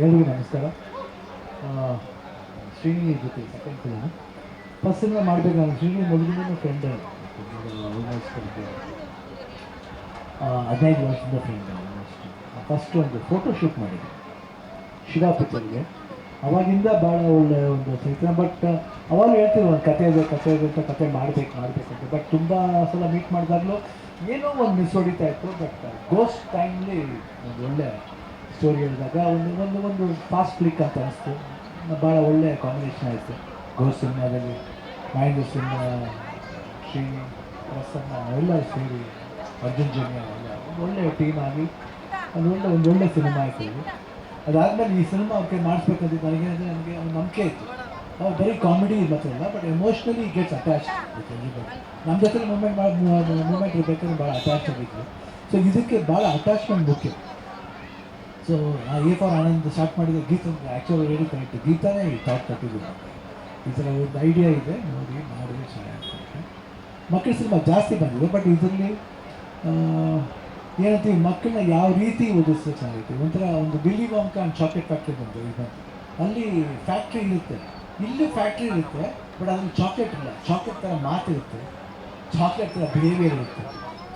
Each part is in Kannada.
ಎಲ್ರಿಗೂ ನಮಸ್ಕಾರ ಶ್ರೀನಿ ಜೊತೆ ಸೆಕೆಂಡ್ ಫಸ್ಟ್ ಸಿನಿಮಾ ಮಾಡಬೇಕಾದ್ರೆ ಶ್ರೀನಿ ಮೊದಲಿಂದ ಫ್ರೆಂಡ್ ಆಲ್ಮೋಸ್ಟ್ ಹದಿನೈದು ವರ್ಷದ ಫ್ರೆಂಡ್ ಆಲ್ಮೋಸ್ಟ್ ಫಸ್ಟ್ ಒಂದು ಫೋಟೋ ಶೂಟ್ ಮಾಡಿದ್ದೆ ಶಿರಾ ಪಿಕ್ಚರ್ಗೆ ಅವಾಗಿಂದ ಭಾಳ ಒಳ್ಳೆಯ ಒಂದು ಸ್ನೇಹಿತನ ಬಟ್ ಅವಾಗ ಹೇಳ್ತೀವಿ ಒಂದು ಕತೆ ಇದೆ ಕತೆ ಇದೆ ಅಂತ ಕತೆ ಮಾಡಬೇಕು ಮಾಡಬೇಕು ಅಂತ. ಬಟ್ ತುಂಬ ಸಲ ಮೀಟ್ ಮಾಡಿದಾಗಲೂ ಏನೋ ಒಂದು ಮಿಸ್ ಹೊಡಿತಾ ಇತ್ತು ಬಟ್ ಗೋಸ್ಟ್ ಟೈಮ್ಲಿ ಒಂದು ಒಳ್ಳೆ ಸ್ಟೋರಿ ಹೇಳಿದಾಗ ಒಂದು ಒಂದು ಒಂದು ಫಾಸ್ಟ್ ಕ್ಲಿಕ್ ಅಂತ ಅನಿಸ್ತು. ಭಾಳ ಒಳ್ಳೆಯ ಕಾಂಬಿನೇಷನ್ ಆಯಿತು. ಗೋ ಸಿನಿಮಾದಲ್ಲಿ, ಮಹೇಂದ್ರ ಸಿನ್ಮಾ ಶ್ರೀ ಪ್ರಸನ್ನ ಎಲ್ಲ ಸೇರಿ ಅರ್ಜುನ್ ಜನ್ಯ ಎಲ್ಲ ಒಂದು ಒಳ್ಳೆಯ ಟೀಮ್ ಆಗಿ ಅದು ಒಳ್ಳೆ ಒಂದು ಒಳ್ಳೆ ಸಿನಿಮಾ ಆಯಿತು ಅದಾದಮೇಲೆ ಈ ಸಿನಿಮಾ ಅವ್ರಿಗೆ ಮಾಡಿಸ್ಬೇಕಂತ ನನಗೆ ಅಂದರೆ ನನಗೆ ಒಂದು ನಂಬಿಕೆ ಇತ್ತು. ಅವ್ರು ಬರೀ ಕಾಮಿಡಿ ಇಲ್ಲ ಬಟ್ ಎಮೋಷ್ನಲಿ ಗೆಟ್ಸ್ ಅಟ್ಯಾಚ್ ನಮ್ಮ ಜೊತೆ ಮೂಮೆಂಟ್ ಮೂಮೆಂಟ್ ಇರಬೇಕಾದ್ರೆ ಭಾಳ ಅಟ್ಯಾಚ್ ಆಗಿತ್ತು ಸೊ ಇದಕ್ಕೆ ಭಾಳ ಅಟ್ಯಾಚ್ಮೆಂಟ್ ಮುಖ್ಯ. So a for Anand start ಮಾಡಿದ ಗೀತ ಆ್ಯಕ್ಚುಲಿ ರೆಡಿ ಕರೆಕ್ಟ್ ಗೀತಾನೇ ಥಾಟ್ ಕಟ್ಟಿದ್ದು ಈ ಥರ ಒಂದು ಐಡಿಯಾ ಇದೆ, ನೋಡಿ, ಮಾಡಿದ್ರೆ ಚೆನ್ನಾಗಿರುತ್ತೆ ಮಕ್ಕಳ ಸಿನಿಮಾ ಜಾಸ್ತಿ ಬಂದಿದೆ ಬಟ್ ಇದರಲ್ಲಿ ಏನಂತೀವಿ, ಮಕ್ಕಳನ್ನ ಯಾವ ರೀತಿ ಓದಿಸಿದ್ರೆ ಚೆನ್ನಾಗಿತ್ತು? ಒಂಥರ ಒಂದು Willy Wonka and chocolate factory ಬಂತು ಈಗ ಅಲ್ಲಿ ಫ್ಯಾಕ್ಟ್ರಿ ಇರುತ್ತೆ. ಇಲ್ಲಿ ಫ್ಯಾಕ್ಟ್ರಿ ಇರುತ್ತೆ ಬಟ್ ಅದ್ರಲ್ಲಿ ಚಾಕ್ಲೇಟ್ ಇಲ್ಲ. ಚಾಕ್ಲೇಟ್ ಥರ ಮಾತಿರುತ್ತೆ. ಚಾಕ್ಲೇಟ್ ಥರ ಬಿಹೇವಿಯರ್ ಇರುತ್ತೆ.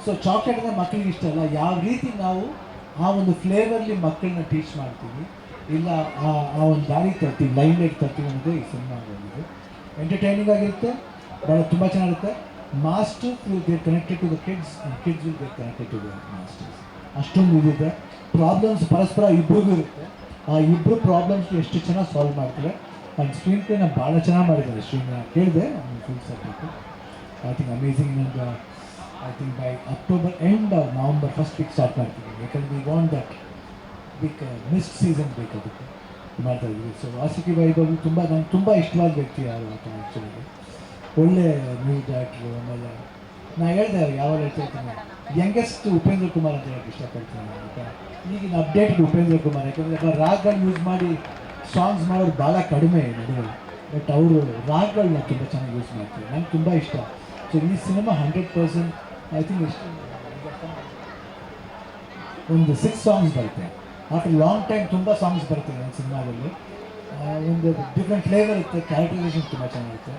ಸೊ ಚಾಕ್ಲೇಟ್ ಅಂದರೆ ಮಕ್ಕಳಿಗೆ ಇಷ್ಟ ಅಲ್ಲ. ಯಾವ ರೀತಿ ನಾವು ಆ ಒಂದು ಫ್ಲೇವರ್ಲಿ ಮಕ್ಕಳನ್ನ ಟೀಚ್ ಮಾಡ್ತೀವಿ. ಇಲ್ಲ, ಆ ಆ ಒಂದು ದಾರಿ ತರ್ತೀವಿ ಲೈನ್ ಲೈಟ್ ತರ್ತೀವಿ ಅನ್ನೋದು ಈ ಸಿನಿಮಾ ಬಂದಿದೆ ಎಂಟರ್ಟೈನಿಂಗ್ ಆಗಿರುತ್ತೆ ಭಾಳ ತುಂಬ ಚೆನ್ನಾಗಿರುತ್ತೆ. Masters get connected to the kids kids will get connected to the masters ಅಷ್ಟೊಂದು ಇದಿದೆ ಪ್ರಾಬ್ಲಮ್ಸ್ ಪರಸ್ಪರ ಇಬ್ಬರಿಗೂ ಇರುತ್ತೆ. ಆ ಇಬ್ಬರು ಪ್ರಾಬ್ಲಮ್ಸ್ ಎಷ್ಟು ಚೆನ್ನಾಗಿ ಸಾಲ್ವ್ ಮಾಡ್ತಾರೆ. ಆ್ಯಂಡ್ ಸ್ಕ್ರೀನ್ ಪ್ಲೇನ ಭಾಳ ಚೆನ್ನಾಗಿ ಮಾಡಿದ್ದಾರೆ ಸ್ಕ್ರೀನ್ ಕೇಳಿದೆ ಐ ಥಿಂಕ್ ಅಮೇಝಿಂಗ್ ನಂಗೆ I think by October end November first week start ಮಾಡ್ತೀವಿ ಯಾಕಂದ್ರೆ we want that big mist season ಬೇಕು ಅದಕ್ಕೆ ಮಾಡ್ತಾ ಇದ್ವಿ ಸೊ ವಾಸುಕಿ ವೈಭವ್ ತುಂಬ, ನಂಗೆ ತುಂಬ ಇಷ್ಟವಾದ ವ್ಯಕ್ತಿ ಯಾರು ಆತ ಆ್ಯಕ್ಚುಲಿ ಒಳ್ಳೆ ನ್ಯೂಸ್ ಡೈರೆಕ್ಟ್ರು ಆಮೇಲೆ ನಾ ಹೇಳಿದೆ ಯಾವಾಗ ಹೇಳ್ತಾ ಇರ್ತೀನಿ. ಯಂಗೆಸ್ಟ್ ಉಪೇಂದ್ರ ಕುಮಾರ್ ಅಂತ ಹೇಳಕ್ಕೆ ಇಷ್ಟಪಡ್ತೀನಿ ಅಂತ ಈಗಿನ ಅಪ್ಡೇಟೆಡ್ ಉಪೇಂದ್ರ ಕುಮಾರ್. ಯಾಕಂದರೆ ರಾಗ್ಗಳು ಯೂಸ್ ಮಾಡಿ ಸಾಂಗ್ಸ್ ಮಾಡೋದು ಭಾಳ ಕಡಿಮೆ ನಡುವೆ ಬಟ್ ಅವರು ರಾಗ್ಗಳನ್ನ ತುಂಬ ಚೆನ್ನಾಗಿ ಯೂಸ್ ಮಾಡ್ತಾರೆ. ನಂಗೆ ತುಂಬ ಇಷ್ಟ. ಸೊ ಈ ಸಿನಿಮಾ ಹಂಡ್ರೆಡ್ ಪರ್ಸೆಂಟ್ ಐ ಒಂದು ಸಿಕ್ಸ್ ಸಾಂಗ್ಸ್ ಬರುತ್ತೆ. ಆಫ್ಟರ್ ಲಾಂಗ್ ಟೈಮ್ ತುಂಬ ಸಾಂಗ್ಸ್ ಬರುತ್ತೆ ನನ್ನ ಸಿನಿಮಾದಲ್ಲಿ. ಒಂದು ಡಿಫ್ರೆಂಟ್ ಫ್ಲೇವರ್ ಇರುತ್ತೆ ಕ್ಯಾರೆಕ್ಟರೈಸೇಷನ್ ತುಂಬ ಚೆನ್ನಾಗಿರುತ್ತೆ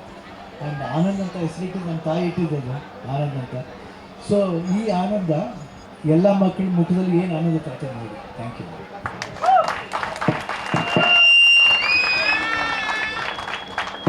ಆ್ಯಂಡ್ ಆನಂದ್ ಅಂತ ಹೆಸರಿಟ್ಟು ನನ್ನ ತಾಯಿ ಇಟ್ಟಿದ್ದದು, ಆನಂದ್ ಅಂತ. ಸೊ ಈ ಆನಂದ ಎಲ್ಲ ಮಕ್ಕಳ ಮುಖದಲ್ಲಿ ಏನು ಆನಂದ ತರ್ತೇನೆ ನೋಡಿ. Thank you